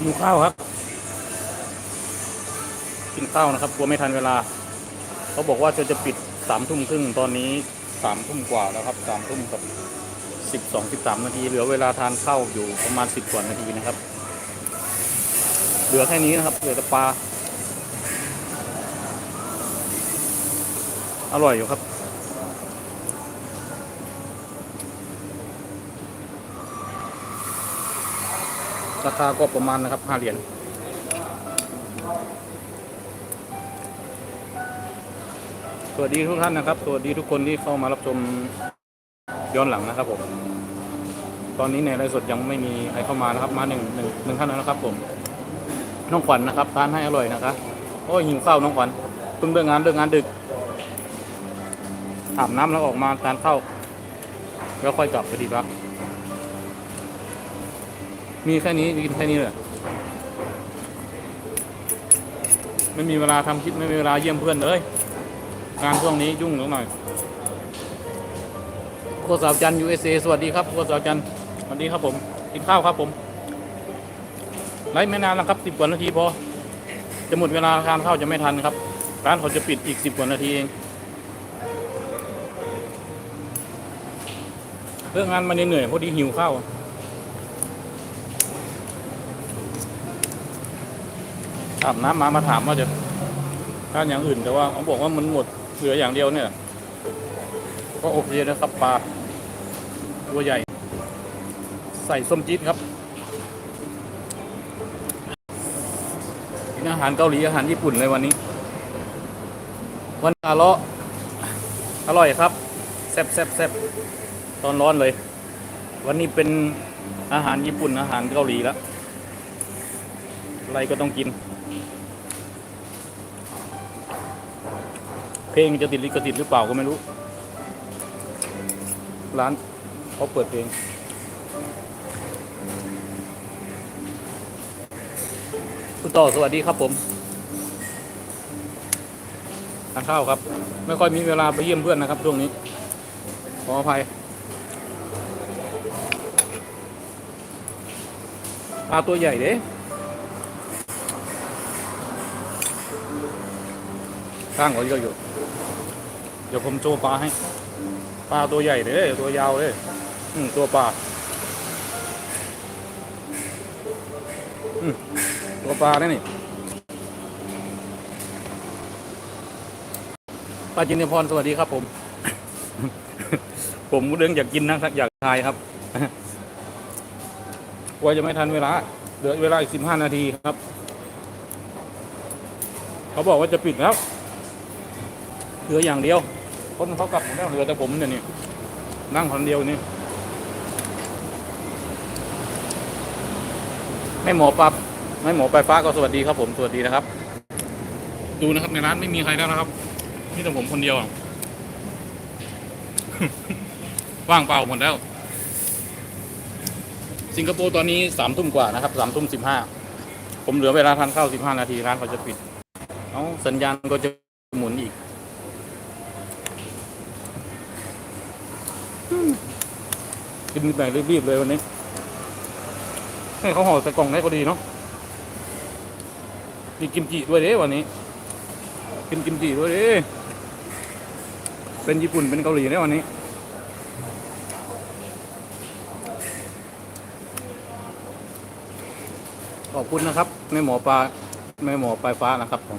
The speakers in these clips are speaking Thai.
หิวข้าวครับ กินข้าวนะครับกลัวไม่ทันเวลา เขาบอกว่าจะจะปิดสามทุ่มครึ่งตอนนี้สามทุ่มกว่าแล้วครับสามทุ่มกับสิบสองสิบสามนาทีเหลือเวลาทานข้าวอยู่ประมาณสิบกว่านาทีนะครับ เหลือแค่นี้นะครับเหลือแต่ปลาอร่อยอยู่ครับ ราคาก็ประมาณนะครับห้าเหรียญสวัสดีทุกท่านนะครับ สวัสดีทุกคนที่เข้ามารับชมย้อนหลังนะครับผม ตอนนี้ในไลฟ์สดยังไม่มีใครเข้ามานะครับ มาหนึ่งหนึ่งหนึ่งท่านแล้วนะครับ ผมน้องขวัญนนะครับทานให้อร่อยนะครับโอ้ยหิวข้าวน้องขวัญเพิ่งเลิกงานเลิกงานดึกอาบน้ำแล้วออกมาทานข้าวแล้วค่อยกลับไปดีครับ มีแค่นี้กินแค่นี้เลยไม่มีเวลาทำคลิปไม่มีเวลาเยี่ยมเพื่อนเลยงานช่วงนี้ยุ่งหลือหน่อยโคสาวจัน USA สวัสดีครับโคสาวจันสวัสดีครับผมกินข้าวครับผมไลฟ์ไม่นานแล้วครับสิบกว่านาทีพอจะหมดเวลาทานข้าวจะไม่ทันครับ ร้านเขาจะปิดอีกสิบกว่านาทีเองเรื่องงานมาเหนื่อยพอดีหิวข้าว อาบน้ำมามาถามว่าจะทาอย่างอื่นแต่ว่าเขาบอกว่ามันหมดเหลืออย่างเดียวเนี่ย ก็โอเคนะครับปลาตัวใหญ่ ใส่ส้มจี๊ดครับกินอาหารเกาหลีอาหารญี่ปุ่นเลยวันนี้ วันอาเลาะอร่อยครับแซ่บแซ่บแซ่บตอนร้อนเลย วันนี้เป็นอาหารญี่ปุ่นอาหารเกาหลีแล้วอะไรก็ต้องกิน เพลงจะติดลิขสิทธิ์หรือเปล่าก็ไม่รู้ ร้านเขาเปิดเพลงคุณต่อสวัสดีครับผมทานข้าวครับ ไม่ค่อยมีเวลาไปเยี่ยมเพื่อนนะครับช่วงนี้ ขออภัยปลาตัวใหญ่เด้ข้างหัวเยอะอยู่ เดี๋ยวผมโชว์ปลาให้ ปลาตัวใหญ่เลยตัวยาวเลยอืมตัวปลาอืมตัวปลาเนี่ยนี่ปลาจินพรสวัสดีครับ ผม ผมเรื่องอยากกินนะครับอยากทายครับกลัวจะไม่ทันเวลาเหลือเวลาอีกสิบห้านาทีครับ เขาบอกว่าจะปิดแล้วเหลืออย่างเดียว คนเขากลับหมดแล้วเหลือแต่ผมเนี่ยนี่นั่งคนเดียวนี่ไม่หมอปับไม่หมอปลายฟ้าก็สวัสดีครับผมสวัสดีนะครับ ดูนะครับในร้านไม่มีใครแล้วนะครับนี่แต่ผมคนเดียวอะว่างเปล่าหมดแล้ว สิงคโปร์ตอนนี้สามทุ่มกว่านะครับสามทุ่มสิบห้าผมเหลือเวลาทานข้าวสิบห้านาทีร้านเขาจะปิดเอาสัญญาณก็จะหมุนอีก กินแบบรีบๆเลยวันนี้ให้เขาห่อใส่กล่องได้ก็ดีเนาะมีกิมจิด้วยเด้วันนี้ กินกิมจิด้วยเด้เป็นญี่ปุ่นเป็นเกาหลีได้วันนี้ขอบคุณนะครับแม่หมอปลาแม่หมอปลายฟ้านะครับผม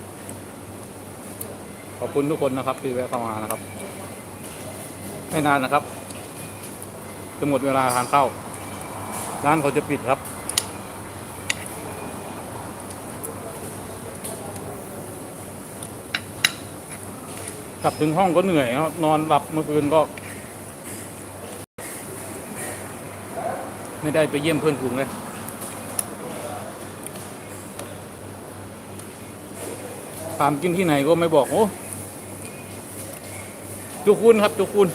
ขอบคุณทุกคนนะครับที่แวะเข้ามานะครับ ไม่นานนะครับ จะหมดเวลาทานข้าวร้านเขาจะปิดครับกลับถึงห้องก็เหนื่อยครับนอนหลับเมื่อคืนก็ ไม่ได้ไปเยี่ยมเพื่อนฝูงเลยถามกินที่ไหนก็ไม่บอกโอ้จุคุณครับจุคุณ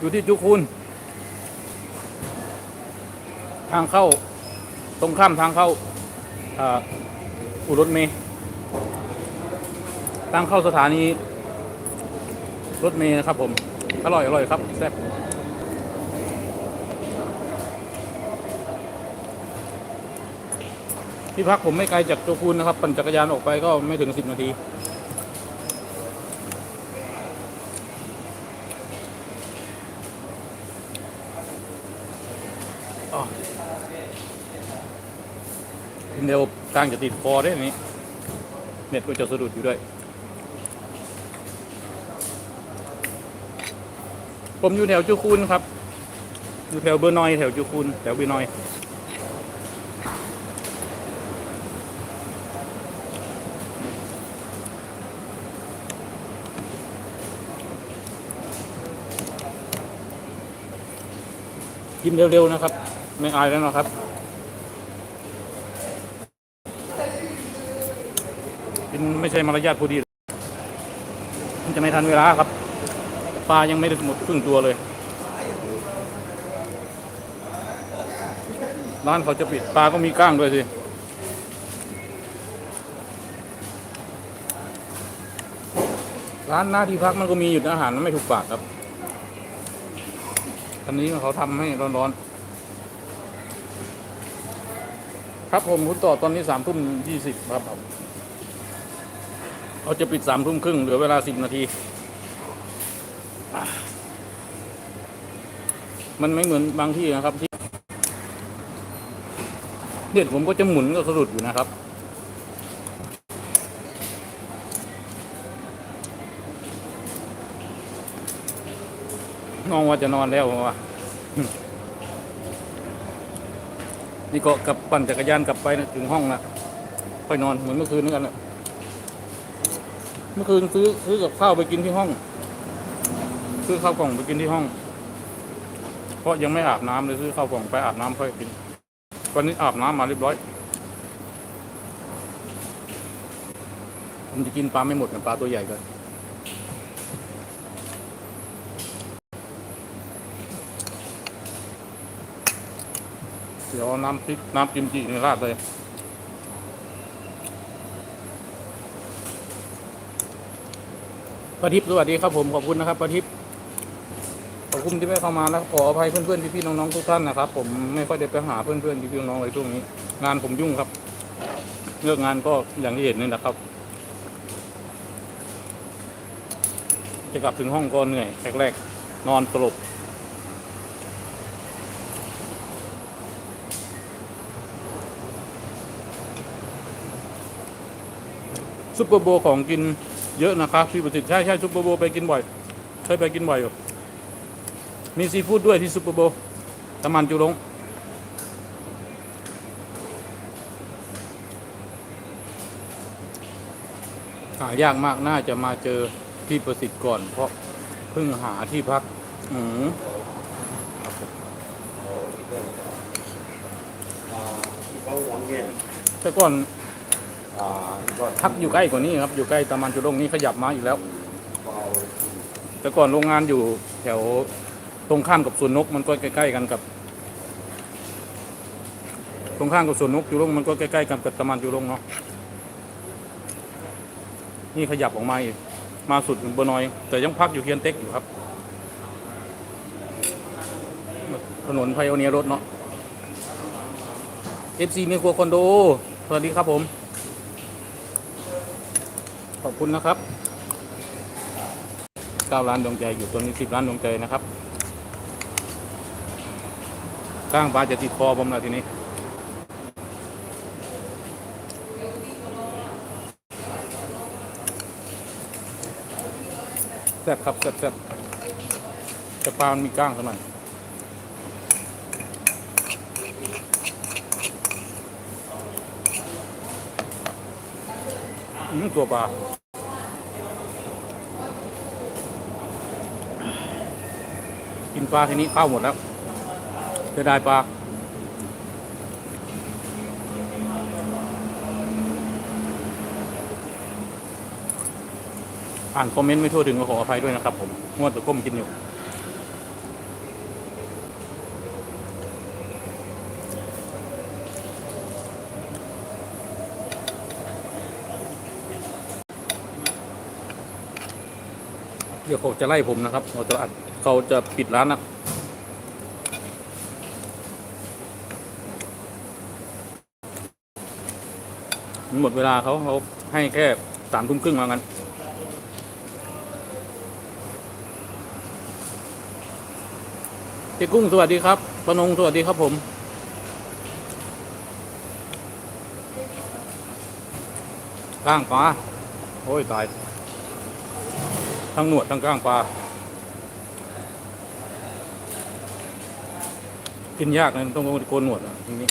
อยู่ที่จุคุณทางเข้า ตรงข้ามทางเข้าอุรถเมย์ทางเข้าสถานีรถเมย์นะครับ ผม อร่อยอร่อยครับแซ่บที่พักผมไม่ไกลจากโจคูนนะครับ ปั่นจักรยานออกไปก็ไม่ถึงสิบนาที อ๋อ กินเร็วกลางจะติดคอได้นี้เน็ตก็จะสะดุดอยู่ด้วย ผมอยู่แถวจูคูนครับ อยู่แถวเบอร์นอยแถวจูคูนแถวเบอร์นอยกินเร็วๆนะครับ ไม่อายแล้วนะครับินไม่ใช่มารยาทผู้ดี มันจะไม่ทันเวลาครับ ปลายังไม่ได้หมดครึ่งตัวเลย ร้านเขาจะปิดปลาก็มีก้างด้วยสิร้านหน้าที่พักมันก็มีอยู่อาหารมันไม่ถูกปากครับอันนี้เขาทำให้ร้อนๆ ครับผมคุณต่อตอนนี้สามทุ่มยี่สิบครับผม เขาจะปิดสามทุ่มครึ่งเหลือเวลาสิบนาที มันไม่เหมือนบางที่นะครับที่เด็ดผมก็จะหมุนก็สะดุดอยู่นะครับ น้องว่าจะนอนแล้วว่ะนี่ก็กลับปั่นจักรยานกลับไปนะถึงห้องนะค่อยนอนเหมือนเมื่อคืนนี่กันแหละ เมื่อคืนซื้อซื้อกับข้าวไปกินที่ห้อง ซื้อข้าวกล่องไปกินที่ห้อง เพราะยังไม่อาบน้ำเลยซื้อข้าวกล่องไปอาบน้ำค่อยกิน วันนี้อาบน้ำมาเรียบร้อยผมจะกินปลาไม่หมดนะปลาตัวใหญ่เกินเดี๋ยวน้ำพริกน้ำกิมจินี่ราดเลย ประทิปสวัสดีครับผมขอบคุณนะครับประทิปขอบคุณที่ไม่เข้ามาแล้วขออภัยเพื่อนๆพี่ๆน้องๆทุกท่านนะครับ ผมไม่ค่อยได้ไปหาเพื่อนๆพี่ๆน้องๆเลยช่วงนี้ งานผมยุ่งครับเลิกงานก็อย่างที่เห็นนี่นะครับ จะกลับถึงห้องก็เหนื่อยแรกๆนอนสลบซุปเปอร์โบว์ของกิน เยอะนะครับพี่ประสิทธิ์ใช่ใช่ซุปเปอร์โบว์ไปกินบ่อยเคยไปกินบ่อยอยู่มีซีฟู้ดด้วยที่ซุปเปอร์โบว์ตะมันจุลงหายากมากน่าจะมาเจอพี่ประสิทธิ์ก่อน เพราะเพิ่งหาที่พัก อืมแต่ก่อน ก็พักอยู่ใกล้กว่านี้ครับอยู่ใกล้ตะมันจุลงนี้ขยับมาอีกแล้ว แต่ก่อนโรงงานอยู่แถวตรงข้ามกับสวนนกมันก็ใกล้ ๆ กันกับ ตรงข้ามกับสวนนกจุลงมันก็ใกล้ๆกันกับตะมันจุลงเนาะนี่ขยับออกมาอีกมาสุดบัวน้อย แต่ยังพักอยู่เคียนเต็กอยู่ครับ ถนนไพโอเนียรถเนาะ FC มีครัวคอนโด สวัสดีครับผม ขอบคุณนะครับ9ล้านดวงใจอยู่ตัวนี้10ล้านดวงใจนะครับก้างปลาจะติดคอผมนะทีนี้แซ่บครับแซ่บแซ่บแต่ปลามันมีก้างเท่านั้น อืมตัวปลากินปลาทีนี้ข้าวหมดแล้วจะได้ปลาอ่านคอมเมนต์ไม่ทั่วถึงก็ขออภัยด้วยนะครับผมงวดตะก้มกินอยู่ เดี๋ยวเขาจะไล่ผมนะครับเขาจะอัดเขาจะปิดร้านนะหมดเวลาเขาเขาให้แค่สามทุ่มครึ่งว่างั้น เจ๊กุ้งสวัสดีครับปนงสวัสดีครับผมก้างปลาโอ้ย ตาย ทั้งหนวดทั้งก้างปลา กินยากนะต้องโกนหนวดอะทีนี้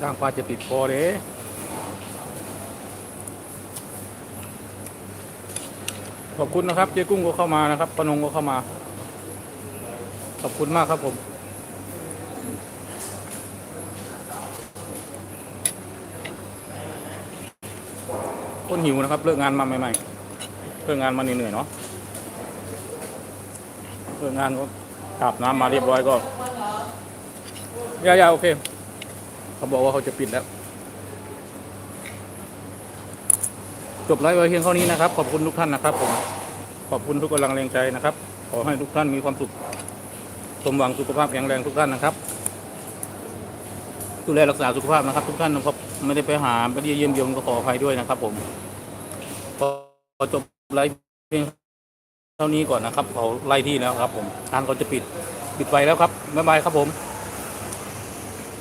ก้างปลาจะติดคอเด้ขอบคุณนะครับ เจ๊กุ้งก็เข้ามานะครับปนงก็เข้ามา ขอบคุณมากครับผม คนหิวนะครับ เลิกงานมาใหม่ๆเลิกงานมาเหนื่อยๆเนาะเลิกงานก็อาบน้ำมาเรียบร้อยก็ยาๆโอเค เขาบอกว่าเขาจะปิดแล้ว จบไลฟ์ไว้เพียงเท่านี้นะครับ ขอบคุณทุกท่านนะครับผม ขอบคุณทุกกำลังแรงใจนะครับ ขอให้ทุกท่านมีความสุข สมหวังสุขภาพแข็งแรงทุกท่านนะครับ ดูแลรักษาสุขภาพนะครับ ทุกท่านนะครับ ไม่ได้ไปหาไม่ได้เยี่ยมเยียมก็ขออภัยด้วยนะครับ ผมพอจบไลฟ์เพียงเท่านี้ก่อนนะครับเขาไล่ที่แล้วครับ ผมทางเขาจะปิดปิดไปแล้วครับบ๊ายบายครับผม